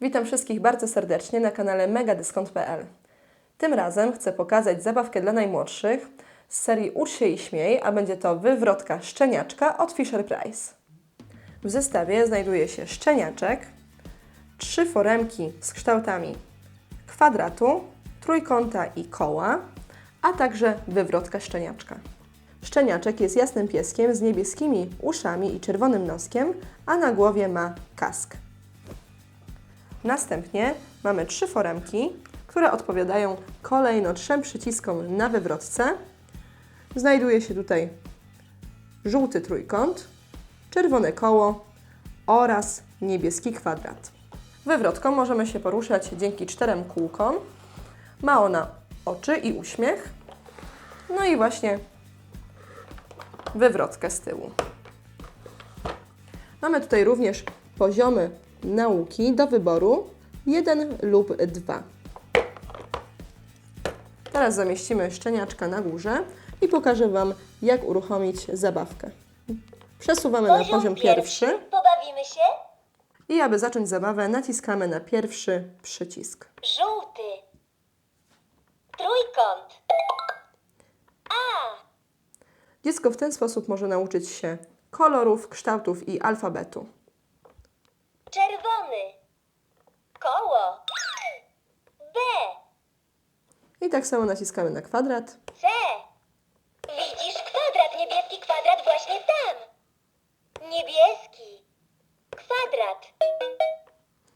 Witam wszystkich bardzo serdecznie na kanale megadyskont.pl. Tym razem chcę pokazać zabawkę dla najmłodszych z serii Ucz się i śmiej, a będzie to wywrotka szczeniaczka od Fisher Price. W zestawie znajduje się szczeniaczek, trzy foremki z kształtami kwadratu, trójkąta i koła, a także wywrotka szczeniaczka. Szczeniaczek jest jasnym pieskiem z niebieskimi uszami i czerwonym noskiem, a na głowie ma kask. Następnie mamy trzy foremki, które odpowiadają kolejno trzem przyciskom na wywrotce. Znajduje się tutaj żółty trójkąt, czerwone koło oraz niebieski kwadrat. Wywrotką możemy się poruszać dzięki czterem kółkom. Ma ona oczy i uśmiech. No i właśnie wywrotkę z tyłu. Mamy tutaj również poziomy nauki do wyboru 1 lub 2. Teraz zamieścimy szczeniaczka na górze i pokażę Wam, jak uruchomić zabawkę. Przesuwamy na poziom pierwszy Pobawimy się? i aby zacząć zabawę naciskamy na pierwszy przycisk. Żółty. Trójkąt. A. Dziecko w ten sposób może nauczyć się kolorów, kształtów i alfabetu. Czerwony. Koło. B. I tak samo naciskamy na kwadrat. C. Widzisz kwadrat, niebieski kwadrat właśnie tam. Niebieski. Kwadrat.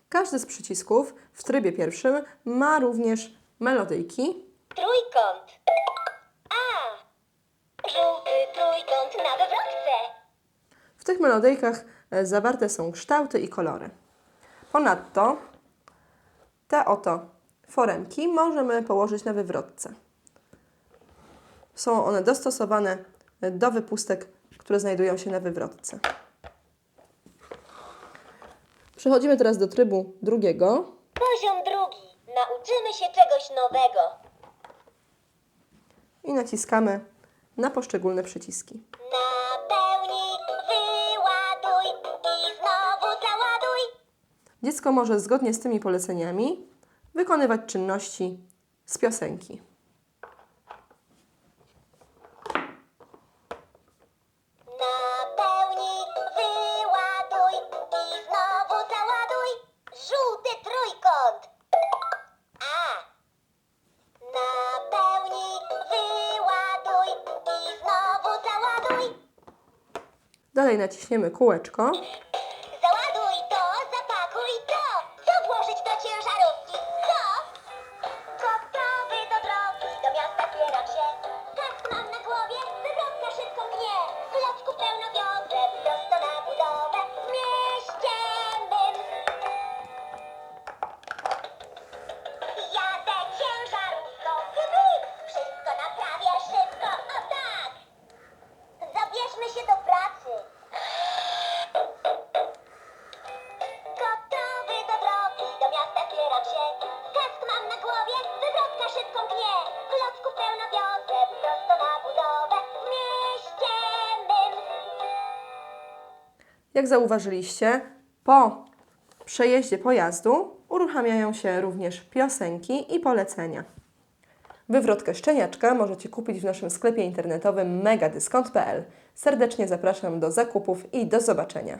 Każdy z przycisków w trybie pierwszym ma również melodyjki, Trójkąt. A. Żółty trójkąt na wywrotce. W tych melodyjkach zawarte są kształty i kolory. Ponadto te oto foremki możemy położyć na wywrotce. Są one dostosowane do wypustek, które znajdują się na wywrotce. Przechodzimy teraz do trybu drugiego. Poziom drugi. Nauczymy się czegoś nowego. i naciskamy na poszczególne przyciski. Napełnij, Dziecko może zgodnie z tymi poleceniami wykonywać czynności z piosenki. Napełnij, wyładuj i Jak zauważyliście, po przejeździe pojazdu uruchamiają się również piosenki i polecenia. Wywrotkę szczeniaczka możecie kupić w naszym sklepie internetowym megadyskont.pl. Serdecznie zapraszam do zakupów i do zobaczenia.